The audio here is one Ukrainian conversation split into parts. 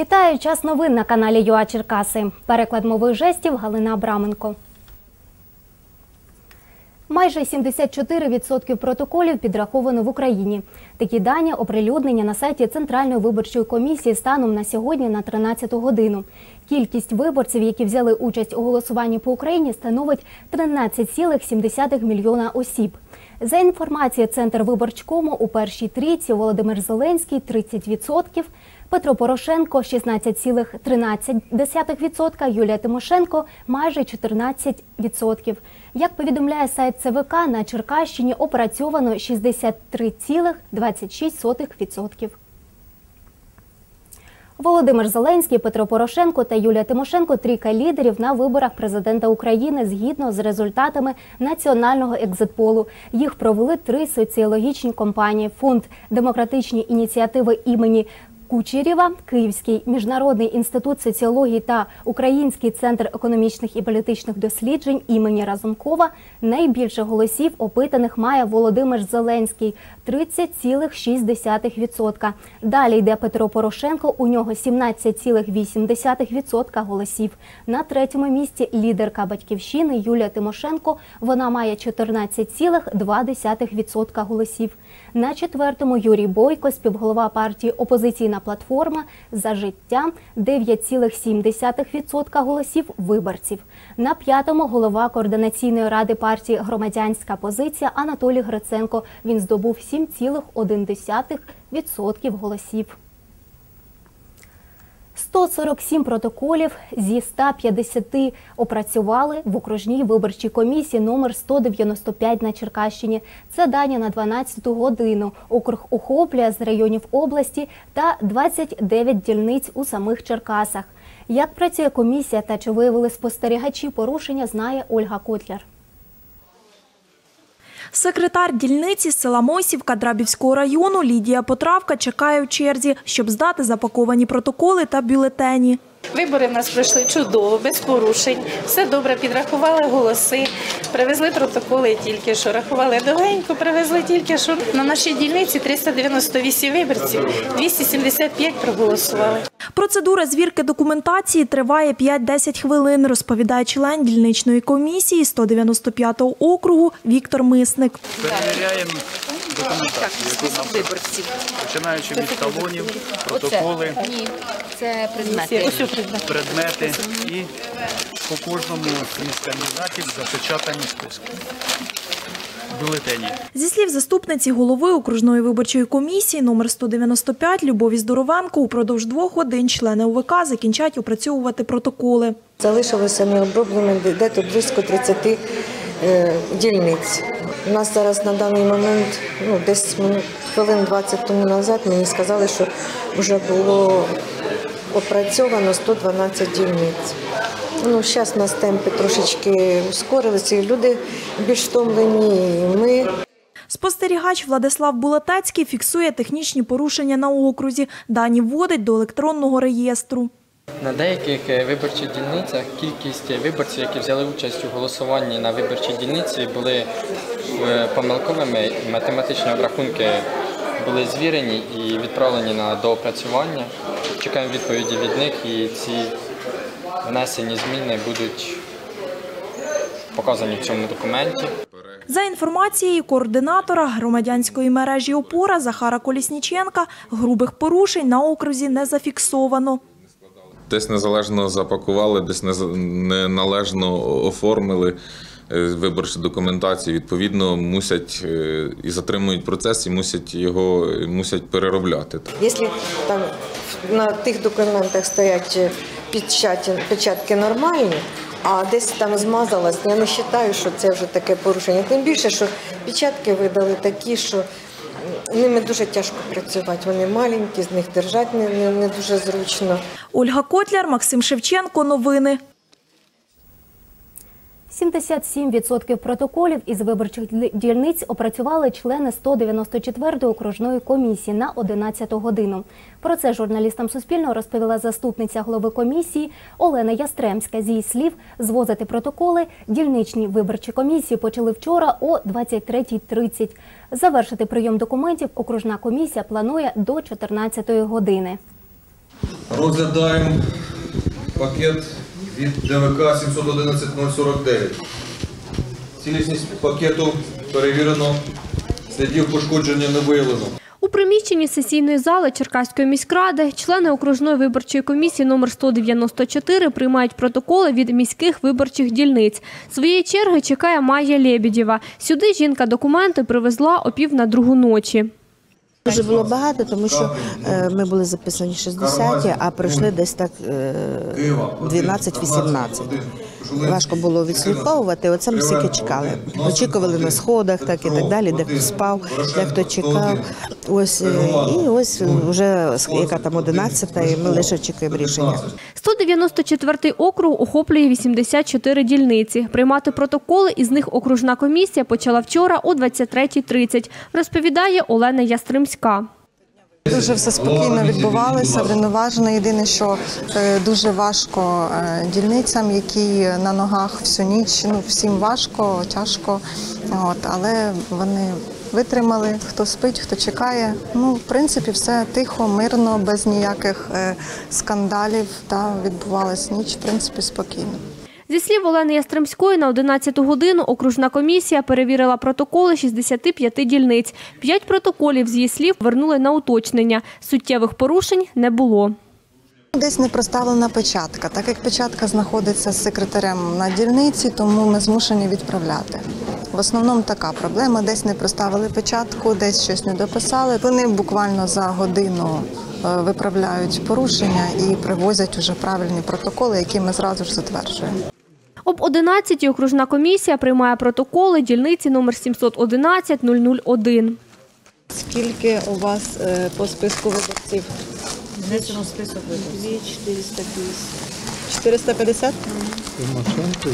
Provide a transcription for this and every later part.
Вітаю час новин на каналі ЮА Черкаси. Переклад мови жестів Галина Абраменко. Майже 74% протоколів підраховано в Україні. Такі дані оприлюднені на сайті Центральної виборчої комісії станом на сьогодні на 13 годину. Кількість виборців, які взяли участь у голосуванні по Україні, становить 13,7 мільйона осіб. За інформацією Центр виборчкому у першій трійці Володимир Зеленський 30%, Петро Порошенко 16,13%, Юлія Тимошенко майже 14%. Як повідомляє сайт ЦВК, на Черкащині опрацьовано 63,26%. Володимир Зеленський, Петро Порошенко та Юлія Тимошенко трійка лідерів на виборах президента України згідно з результатами національного екзитполу. Їх провели три соціологічні компанії: фонд демократичні ініціативи імені. Кучерєва, Київський міжнародний інститут соціології та Український центр економічних і політичних досліджень імені Разумкова найбільше голосів опитаних має Володимир Зеленський 30,6%. Далі йде Петро Порошенко. У нього 17,8% голосів. На третьому місці лідерка батьківщини Юлія Тимошенко. Вона має 14,2% голосів. На четвертому Юрій Бойко, співголова партії Опозиційна платформа за життя 9,7% голосів виборців. На п'ятому голова координаційної ради партії Громадянська позиція Анатолій Гриценко. Він здобув 7,1% голосів. 147 протоколів зі 150 опрацювали в окружній виборчій комісії номер 195 на Черкащині. Це дані на 12 годину. Округ охоплює з районів області та 29 дільниць у самих Черкасах. Як працює комісія та чи виявили спостерігачі порушення, знає Ольга Котляр. Секретар дільниці села Мосівка Драбівського району Лідія Потравка чекає в черзі, щоб здати запаковані протоколи та бюлетені. Вибори в нас пройшли чудово, без порушень. Все добре, підрахували голоси, привезли протоколи тільки що. Рахували довгенько, привезли тільки що. На нашій дільниці 398 виборців, 275 проголосували. Процедура звірки документації триває 5-10 хвилин, розповідає член дільничної комісії 195-го округу Віктор Мисник. Перевіряємо документацію, виборців. починаючи від талонів, протоколи, Ні, це предмети. предмети і по кожному із кандидатів запечатані списки. Бюлетені. Зі слів заступниці голови окружної виборчої комісії номер 195 Любові Здоровенко, упродовж двох годин члени ОВК закінчать опрацьовувати протоколи. Залишилося необроблено де-то близько 30 е, дільниць. У нас зараз на даний момент, ну десь хвилин 20 тому назад, мені сказали, що вже було опрацьовано 112 дільниць. Ну, зараз у нас темпи трошечки ускорилися, і люди більш втомлені, і ми. Спостерігач Владислав Булатецький фіксує технічні порушення на окрузі. Дані вводить до електронного реєстру. На деяких е, виборчих дільницях кількість виборців, які взяли участь у голосуванні на виборчій дільниці, були помилковими. Математичні обрахунки були звірені і відправлені на доопрацювання. Чекаємо відповіді від них і ці внесені зміни будуть показані в цьому документі. За інформацією координатора громадянської мережі «Опора» Захара Колісніченка, грубих порушень на окрузі не зафіксовано. Десь незалежно запакували, десь неналежно оформили е, виборчу документацію. Відповідно, мусять е, і затримують процес, і мусять його е, мусять переробляти. Якщо там на тих документах стоять печаті, печатки нормальні, а десь там змазалось, я не вважаю, що це вже таке порушення. Тим більше, що печатки видали такі, що ними дуже тяжко працювати. Вони маленькі, з них держати не, не, не дуже зручно. Ольга Котляр, Максим Шевченко. Новини. 77% протоколів із виборчих дільниць опрацювали члени 194-ї окружної комісії на 11 годину. Про це журналістам Суспільного розповіла заступниця голови комісії Олена Ястремська. З її слів, звозити протоколи дільничні виборчі комісії почали вчора о 23.30. Завершити прийом документів окружна комісія планує до 14 години. Розглядаємо пакет від ДВК 711049. Цілісність пакету перевірено, слідів пошкодження не виявлено. У приміщенні сесійної зали Черкаської міськради члени окружної виборчої комісії номер 194 приймають протоколи від міських виборчих дільниць. Своєї черги чекає Майя Лебідєва. Сюди жінка документи привезла о пів на другу ночі. Дуже було багато, тому що е, ми були записані 60, а пройшли десь так е, 12-18. Важко було відслідковувати. Оце ми стільки чекали. Очікували на сходах, так і так далі, де хто спав, де хто чекав. Ось е, і ось вже яка там 11, і ми лише чекаємо рішення. 194 округ охоплює 84 дільниці. Приймати протоколи із них окружна комісія почала вчора о 23.30, розповідає Олена Ястримська. Дуже все спокійно відбувалося, врівноважено. Єдине, що е, дуже важко е, дільницям, які на ногах всю ніч. Ну всім важко, тяжко. От, але вони витримали. Хто спить, хто чекає. Ну, в принципі, все тихо, мирно, без ніяких е, скандалів. Та відбувалась ніч, в принципі, спокійно. Зі слів Олени Ястремської, на 11 годину окружна комісія перевірила протоколи 65 дільниць. П'ять протоколів з її слів вернули на уточнення. Суттєвих порушень не було. Десь не проставлена печатка. Так як печатка знаходиться з секретарем на дільниці, тому ми змушені відправляти. В основному така проблема. Десь не проставили печатку, десь щось не дописали. Вони буквально за годину е, виправляють порушення і привозять уже правильні протоколи, які ми зразу ж затверджуємо. Об 11 окружна комісія приймає протоколи дільниці номер 711 001. Скільки у вас е, по списку виборців? Внесено список виборців. 450. 450?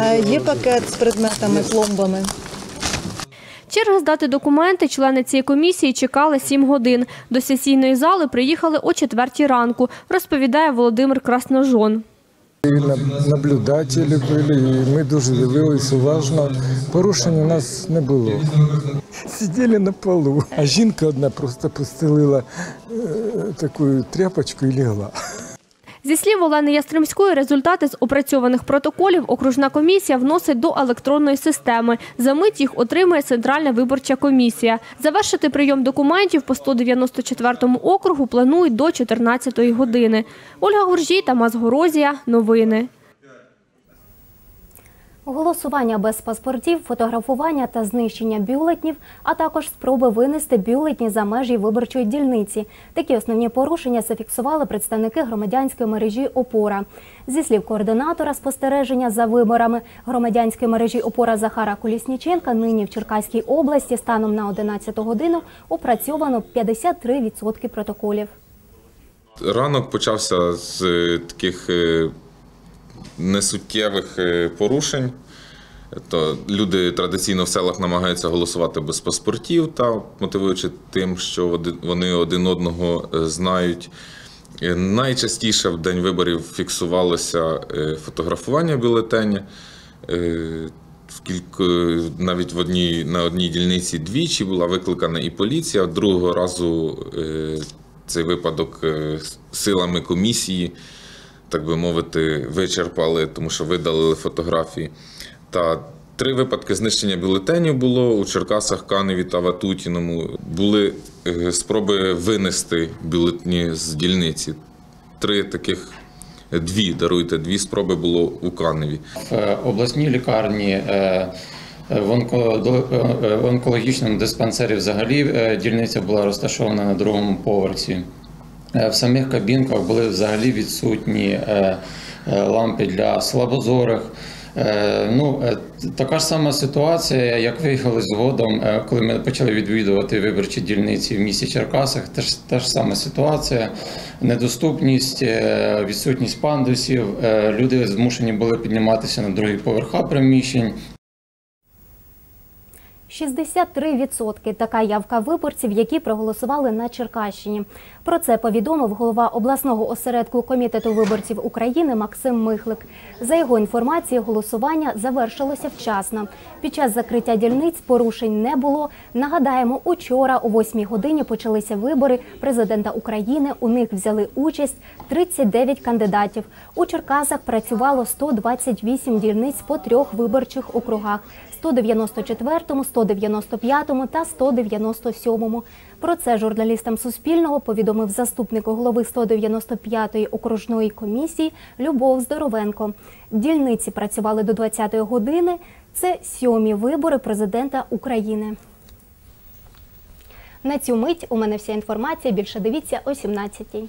Е, Є пакет з предметами, пломбами. Черги здати документи члени цієї комісії чекали 7 годин. До сесійної зали приїхали о 4 ранку, розповідає Володимир Красножон. Наблюдателі були, і ми дуже дивились уважно. Порушень у нас не було. Сиділи на полу, а жінка одна просто постелила е, таку тряпочку і лягла. Зі слів Олени Ястремської, результати з опрацьованих протоколів окружна комісія вносить до електронної системи. За мить їх отримує Центральна виборча комісія. Завершити прийом документів по 194 округу планують до 14 години. Ольга Гуржій, Тамас Горозія. Новини. Голосування без паспортів, фотографування та знищення бюлетнів, а також спроби винести бюлетні за межі виборчої дільниці. Такі основні порушення зафіксували представники громадянської мережі Опора. Зі слів координатора спостереження за виборами громадянської мережі Опора Захара Колісніченка, нині в Черкаській області станом на 11 годину опрацьовано 53% протоколів. Ранок почався з таких е, несуттєвих е, порушень. То люди традиційно в селах намагаються голосувати без паспортів та мотивуючи тим, що вони один одного е, знають. Е, Найчастіше в день виборів фіксувалося фотографування бюлетеня. В кілька, навіть в одній, на одній дільниці двічі була викликана і поліція. Другого разу цей випадок силами комісії, так би мовити, вичерпали, тому що видалили фотографії. Та три випадки знищення бюлетенів було у Черкасах, Каневі та Ватутіному. Були е, спроби винести бюлетні з дільниці. Три таких, дві, даруйте, дві спроби було у Каневі. В е, обласній лікарні е, е, в е, онкологічному диспансері взагалі е, дільниця була розташована на другому поверсі. Е, В самих кабінках були взагалі відсутні е, е, лампи для слабозорих. Ну, така ж сама ситуація, як виявилось згодом, коли ми почали відвідувати виборчі дільниці в місті Черкасах. Теж та ж сама ситуація, недоступність, відсутність пандусів. Люди змушені були підніматися на другі поверха приміщень. 63% – така явка виборців, які проголосували на Черкащині. Про це повідомив голова обласного осередку комітету виборців України Максим Михлик. За його інформацією, голосування завершилося вчасно. Під час закриття дільниць порушень не було. Нагадаємо, учора о 8 годині почалися вибори президента України. У них взяли участь 39 кандидатів. У Черкасах працювало 128 дільниць по трьох виборчих округах. 194, 195 та 197. Про це журналістам Суспільного повідомив заступник голови 195-ї окружної комісії Любов Здоровенко. Дільниці працювали до 20-ї години. Це сьомі вибори президента України. На цю мить у мене вся інформація. Більше дивіться о 17-й.